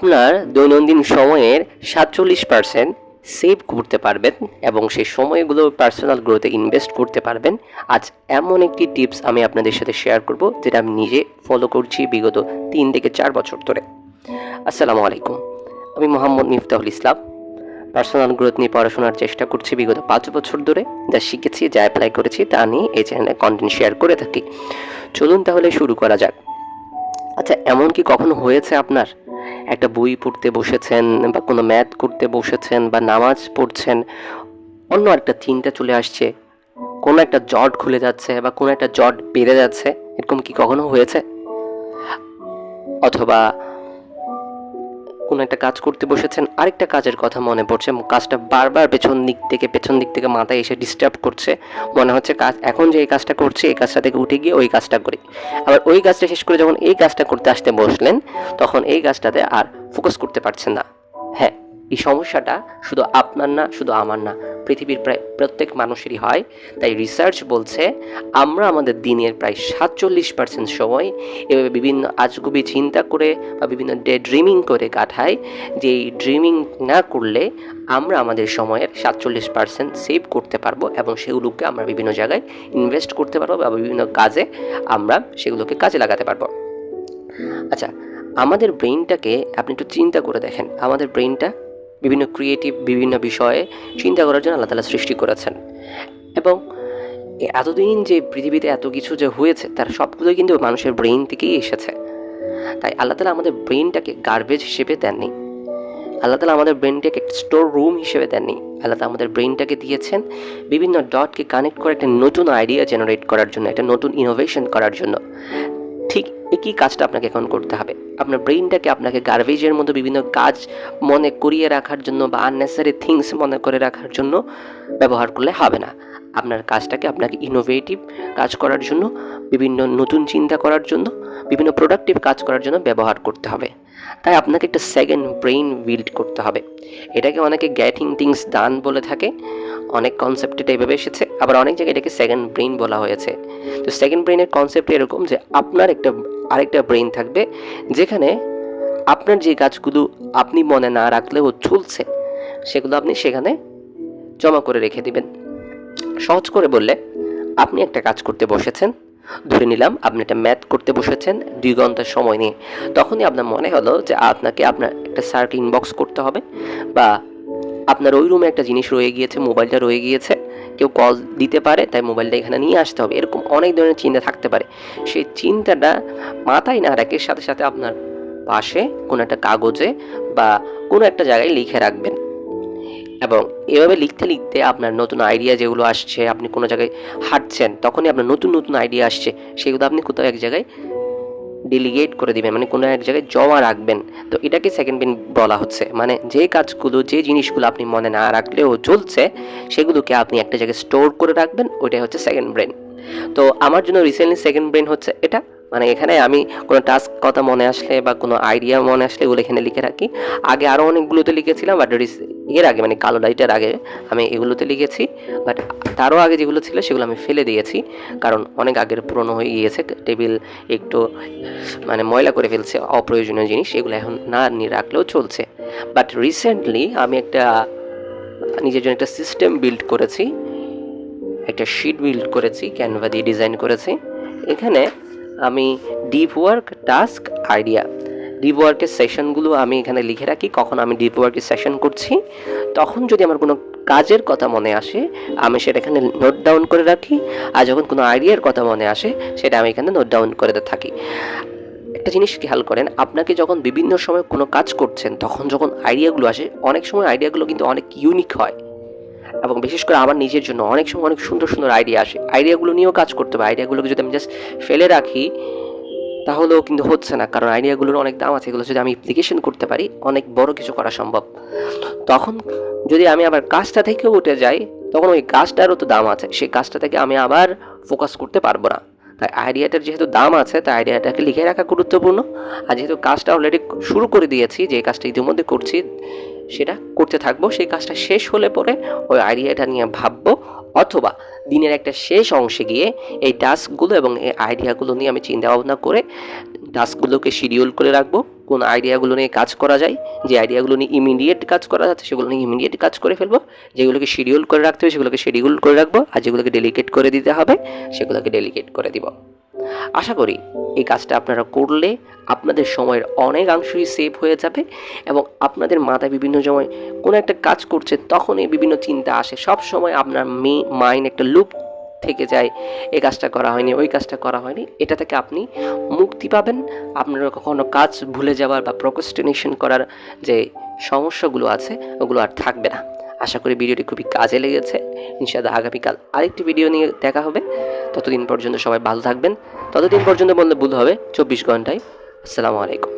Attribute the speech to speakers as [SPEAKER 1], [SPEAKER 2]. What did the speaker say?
[SPEAKER 1] আপনার দৈনন্দিন সময়ের সাতচল্লিশ পার্সেন্ট সেভ করতে পারবেন এবং সেই সময়গুলো পার্সোনাল গ্রোথে ইনভেস্ট করতে পারবেন। আজ এমন একটি টিপস আমি আপনাদের সাথে শেয়ার করব, যেটা আমি নিজে ফলো করছি বিগত তিন থেকে চার বছর ধরে। আসসালামু আলাইকুম। আমি মোহাম্মদ মিফতাহুল ইসলাম। পার্সোনাল গ্রোথ নিয়ে পড়াশোনার চেষ্টা করছি বিগত পাঁচ বছর ধরে। যা শিখেছি, যা অ্যাপ্লাই করেছি, তা নিয়ে এই চ্যানেলে কন্টেন্ট শেয়ার করে থাকি। চলুন তাহলে শুরু করা যাক। আচ্ছা এমন কি কখনো হয়েছে আপনার? একটা বই পড়তে বসেছেন বা কোনো ম্যাথ করতে বসেছেন বা নামাজ পড়ছেন, অন্য একটা চিন্তা চলে আসছে। কোনো একটা জট খুলে যাচ্ছে বা কোনো একটা জট বেড়ে যাচ্ছে, এরকম কি কখনো হয়েছে? অথবা কোনো একটা কাজ করতে বসেছেন, আরেকটা কাজের কথা মনে পড়ছে, কাজটা বারবার পেছন দিক থেকে, পেছন দিক থেকে মাথায় এসে ডিস্টার্ব করছে, মনে হচ্ছে কাজ, এখন যে এই কাজটা করছি, এই কাজটা থেকে উঠে গিয়ে ওই কাজটা করি। আবার ওই কাজটা শেষ করে যখন এই কাজটা করতে আসতে বসলেন, তখন এই কাজটাতে আর ফোকাস করতে পারছেন না। হ্যাঁ এই সমস্যাটা শুধু আপনার না, শুধু আমার না পৃথিবীর প্রায় প্রত্যেক মানুষেরই হয়। তাই রিসার্চ বলছে, আমরা আমাদের দিনের প্রায় সাতচল্লিশ পার্সেন্ট সময় এভাবে বিভিন্ন আজগুবি চিন্তা করে বা বিভিন্ন ডে ড্রিমিং করে কাটাই, যে এই ড্রিমিং না করলে আমরা আমাদের সময়ের সাতচল্লিশ পার্সেন্ট সেভ করতে পারব এবং সেগুলোকে আমরা বিভিন্ন জায়গায় ইনভেস্ট করতে পারব বা বিভিন্ন কাজে আমরা সেগুলোকে কাজে লাগাতে পারব। আচ্ছা আমাদের ব্রেইনটাকে আপনি একটু চিন্তা করে দেখেন। আমাদের ব্রেইনটা বিভিন্ন ক্রিয়েটিভ বিভিন্ন বিষয়ে চিন্তা করার জন্য আল্লাহ তালা সৃষ্টি করেছেন। এবং এতদিন যে পৃথিবীতে এত কিছু যে হয়েছে, তার সবগুলোই কিন্তু মানুষের ব্রেইন থেকেই এসেছে। তাই আল্লাহ তালা আমাদের ব্রেইনটাকে গার্বেজ হিসেবে দেননি। আল্লাহ তালা আমাদের ব্রেনটাকে স্টোর রুম হিসেবে দেননি। আল্লাহ তালা আমাদের ব্রেইনটাকে দিয়েছেন বিভিন্ন ডটকে কানেক্ট করে একটা নতুন আইডিয়া জেনারেট করার জন্য, একটা নতুন ইনোভেশন করার জন্য। ঠিক একই কাজটা আপনাকে এখন করতে হবে। আপনার ব্রেইনটাকে আপনাকে গার্বেজের মতো বিভিন্ন কাজ মনে করিয়ে রাখার জন্য বা আননেসারি থিংস মনে করে রাখার জন্য ব্যবহার করলে হবে না। আপনার কাজটাকে আপনাকে ইনোভেটিভ কাজ করার জন্য, বিভিন্ন নতুন চিন্তা করার জন্য, বিভিন্ন প্রোডাক্টিভ কাজ করার জন্য ব্যবহার করতে হবে। তাই আপনাকে একটা সেকেন্ড ব্রেইন বিল্ড করতে হবে। এটাকে অনেকে গ্যাটিং থিংস দান বলে থাকে। অনেক কনসেপ্ট এটা এভাবে এসেছে, আবার অনেক জায়গায় এটাকে সেকেন্ড ব্রেইন বলা হয়েছে। তো সেকেন্ড ব্রেইনের কনসেপ্ট এরকম যে আপনার একটা, আরেকটা ব্রেইন থাকবে, যেখানে আপনার যে কাজগুলো আপনি মনে না রাখলেও চলছে, সেগুলো আপনি সেখানে জমা করে রেখে দিবেন। সহজ করে বললে, আপনি একটা কাজ করতে বসেছেন, ধরে নিলাম আপনি একটা ম্যাথ করতে বসেছেন দুই ঘণ্টা সময় নিয়ে, তখনই আপনার মনে হলো যে আপনাকে আপনার একটা স্যারকে ইনবক্স করতে হবে, বা আপনার ওই রুমে একটা জিনিস রয়ে গিয়েছে মোবাইলটা রয়ে গিয়েছে। কেউ কল দিতে পারে, তাই মোবাইলটা এখানে নিয়ে আসতে হবে। এরকম অনেক ধরনের চিন্তা থাকতে পারে। সেই চিন্তাটা মাথায় না রাখে সাথে সাথে আপনার পাশে কোনো একটা কাগজে বা কোনো একটা জায়গায় লিখে রাখবেন। এবং এভাবে লিখতে লিখতে আপনার নতুন আইডিয়া যেগুলো আসছে, আপনি কোনো জায়গায় হাঁটছেন, তখনই আপনার নতুন নতুন আইডিয়া আসছে, সেগুলো আপনি কোথাও এক জায়গায় ডেলিগেট করে দিবেন মানে কোনো এক জায়গায় জমা রাখবেন, তো এটাকে সেকেন্ড ব্রেন বলা হচ্ছে। মানে যে কাজগুলো, যে জিনিসগুলো আপনি মনে না রাখলেও চলছে সেগুলোকে আপনি একটা জায়গায় স্টোর করে রাখবেন, ওইটাই হচ্ছে সেকেন্ড ব্রেন তো আমার জন্য রিসেন্টলি সেকেন্ড ব্রেন হচ্ছে এটা। মানে এখানে আমি কোনো টাস্ক কথা মনে আসলে বা কোনো আইডিয়া মনে আসলে এগুলো এখানে লিখে রাখি। আগে আরও অনেকগুলোতে লিখেছিলাম বাট এর আগে মানে কালো লাইটের আগে আমি এগুলোতে লিখেছি বাট তারও আগে যেগুলো ছিল সেগুলো আমি ফেলে দিয়েছি, কারণ অনেক আগের পুরনো হয়ে গিয়েছে টেবিল একটু মানে ময়লা করে ফেলছে, অপ্রয়োজনীয় জিনিস, এগুলো এখন না নিয়ে রাখলেও চলছে। বাট রিসেন্টলি আমি একটা নিজের জন্য একটা সিস্টেম বিল্ড করেছি, একটা শিট বিল্ড করেছি ক্যানভা দিয়ে ডিজাইন করেছি। এখানে আমি deep work task idea deep ওয়ার্কের সেশনগুলো আমি এখানে লিখে রাখি, কখন আমি ডিপ ওয়ার্কের সেশন করছি। তখন যদি আমার কোনো কাজের কথা মনে আসে, আমি সেটা এখানে নোট ডাউন করে রাখি, আর যখন কোনো আইডিয়ার কথা মনে আসে, সেটা আমি এখানে নোট ডাউন করে থাকি। একটা জিনিস খেয়াল করেন, আপনাকে যখন বিভিন্ন সময় কোনো কাজ করছেন, তখন যখন আইডিয়াগুলো আসে, অনেক সময় আইডিয়াগুলো কিন্তু অনেক ইউনিক হয়। এবং বিশেষ করে আমার নিজের জন্য অনেক সময় অনেক সুন্দর সুন্দর আইডিয়া আসে। আইডিয়াগুলো নিয়েও কাজ করতে হবে আইডিয়াগুলোকে যদি আমি জাস্ট ফেলে রাখি, তাহলেও কিন্তু হচ্ছে না। কারণ আইডিয়াগুলোর অনেক দাম আছে। এগুলো যদি আমি অ্যাপ্লিকেশন করতে পারি, অনেক বড় কিছু করা সম্ভব। তখন যদি আমি আবার কাজটা থেকেও উঠে যাই, তখন ওই কাজটারও তো দাম আছে। সেই কাজটা থেকে আমি আবার ফোকাস করতে পারব না। তাই আইডিয়াটার যেহেতু দাম আছে, তাই আইডিয়াটাকে লিখে রাখা গুরুত্বপূর্ণ। আর যেহেতু কাজটা অলরেডি শুরু করে দিয়েছি, যে কাজটা ইতিমধ্যে করছি সেটা করতে থাকব। সেই কাজটা শেষ হলে পরে ওই আইডিয়াটা নিয়ে ভাববো। অথবা দিনের একটা শেষ অংশে গিয়ে এই টাস্কগুলো এবং এই আইডিয়াগুলো নিয়ে আমি চিন্তা ভাবনা করে টাস্কগুলোকে শিডিউল করে রাখব। কোন আইডিয়াগুলো নিয়ে কাজ করা যায়, যে আইডিয়াগুলো নিয়ে ইমিডিয়েট কাজ করা যাচ্ছে, সেগুলো নিয়ে ইমিডিয়েট কাজ করে ফেলব। যেগুলোকে শিডিউল করে রাখতে হবে, সেগুলোকে শিডিউল করে রাখব। আর যেগুলোকে ডেলিকেট করে দিতে হবে, সেগুলোকে ডেলিকেট করে দিব। আশা করি এই কাজটা আপনারা করলে আপনাদের সময়ের অনেকাংশই সেভ হয়ে যাবে এবং আপনাদের মাথায় বিভিন্ন সময় কোনো একটা কাজ করছে তখনই বিভিন্ন চিন্তা আসে। সব সময় আপনার মি মাইন্ড একটা লুপ থেকে যায়, এই কাজটা করা হয়নি, ওই কাজটা করা হয়নি। এটা থেকে আপনি মুক্তি পাবেন। আপনারা কখনো কাজ ভুলে যাওয়ার বা প্রোক্রাস্টিনেশন করার যে সমস্যাগুলো আছে, ওগুলো আর থাকবে না। আশা করি ভিডিওটি খুবই কাজে লেগেছে। ইনশাআল্লাহ আগামীকাল আরেকটি ভিডিও নিয়ে দেখা হবে। ততদিন পর্যন্ত সবাই ভালো থাকবেন। ততদিন পর্যন্ত বললে ভুল হবে। চব্বিশ ঘন্টায়। আসসালামু আলাইকুম।